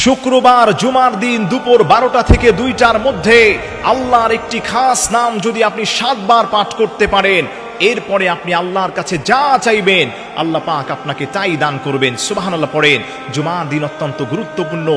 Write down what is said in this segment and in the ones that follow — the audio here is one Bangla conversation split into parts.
শুক্রবার জুমার দিন দুপুর বারোটা থেকে দুইটার মধ্যে আল্লাহর একটি খাস নাম যদি আপনি সাতবার পাঠ করতে পারেন এরপরে আপনি আল্লাহর কাছে যা চাইবেন, আল্লাহ পাক আপনাকে তাই দান করবেন। সুবাহান আল্লাহ পড়েন, জুমার দিন অত্যন্ত গুরুত্বপূর্ণ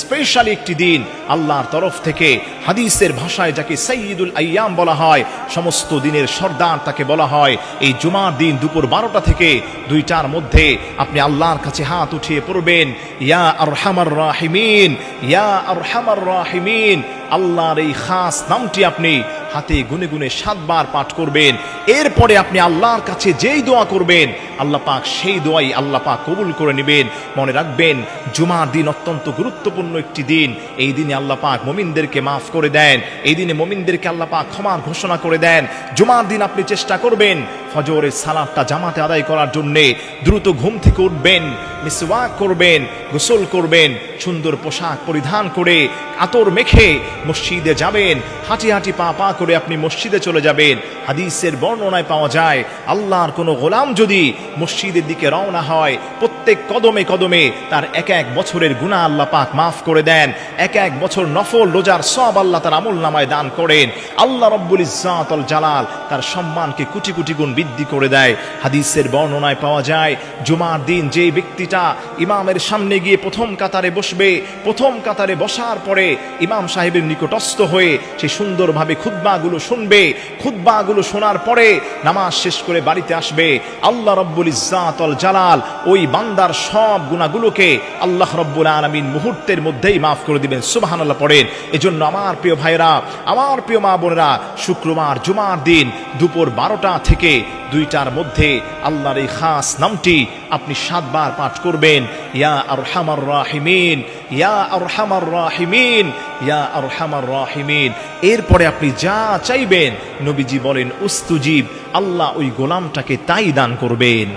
স্পেশালি একটি দিন, আল্লাহর তরফ থেকে হাদিসের ভাষায় যাকে সঈদুল আয়াম বলা হয়, সমস্ত দিনের সর্দার তাকে বলা হয়। এই জুমার দিন দুপুর বারোটা থেকে দুইটার মধ্যে আপনি আল্লাহর কাছে হাত উঠিয়ে পড়বেন, ইয়া আর হামার রাহিমিন, ইয়া আর হামার রাহিমিন, আল্লাহর এই খাস নামটি আপনি হাতে গুনে গুনে সাতবার পাঠ করবেন। এরপরে আপনি আল্লাহর কাছে যেই দোয়া করবেন আল্লাহ পাক সেই দোয়াই আল্লাহ পাক কবুল করে নেবেন। মনে রাখবেন, জুমার দিন অত্যন্ত গুরুত্বপূর্ণ একটি দিন। এই দিনে আল্লাহ পাক মমিনদেরকে মাফ করে দেন। এই দিনে মমিনদেরকে আল্লাহ পাক ক্ষমার ঘোষণা করে দেন। জুমার দিন আপনি চেষ্টা করবেন ফজরের সালাদটা জামাতে আদায় করার জন্য। দ্রুত ঘুম থেকে উঠবেন, মিসওয়াক করবেন, গোসল করবেন, সুন্দর পোশাক পরিধান করে আতর মেখে মসজিদে যাবেন। হাঁটি হাঁটি পা পা করে আপনি মসজিদে চলে যাবেন। হাদিসের বর্ণনায় পাওয়া যায়, আল্লাহর কোনো গোলাম যদি মসজিদের দিকে রওনা হয়। প্রত্যেক কদমে কদমে তার এক এক বছরের গুণা আল্লাহ পাক মাফ করে দেন। এক এক বছর নফল রোজার সব আল্লাহ তার আমল নামায় দান করেন। আল্লাহ রব্বুল ইজাতল জালাল তার সম্মানকে কোটি কোটি গুণ বৃদ্ধি করে দেয়। হাদিসের বর্ণনায় পাওয়া যায়, জুমার দিন যে ব্যক্তিটা ইমামের সামনে গিয়ে প্রথম কাতারে বসবে, প্রথম কাতারে বসার পরে ইমাম সাহেবের নিকটস্থ হয়ে সে সুন্দরভাবে খুদ্বাগুলো শুনবে। খুদ্বাগুলো শোনার পরে নামাজ শেষ করে বাড়িতে আসবে। আল্লাহ রব্বুল ইজাতল জালাল, ওই বান্দার সব গুণাগুলোকে আল্লাহ রব্বুল আলমিন মুহূর্তের মধ্যেই মাফ করে দিবেন। সুবাহান আল্লাহ পড়েন। এজন্য আমার প্রিয় ভাইরা আমার প্রিয় মা বোনেরা, শুক্রবার, জুমার দিন দুপুর বারোটা থেকে দুইটার মধ্যে আল্লাহর এই খাস নামটি আপনি সাতবার পাঠ করবেন। ইয়া আর হামার রাহিমিন, ইয়া আর হামার রাহিমিন, ইয়া আর হামার রাহিমিন। এরপরে আপনি যা চাইবেন, নবীজি বলেন উস্তুজীব আল্লাহ ওই গোলামটাকে তাই দান করবেন।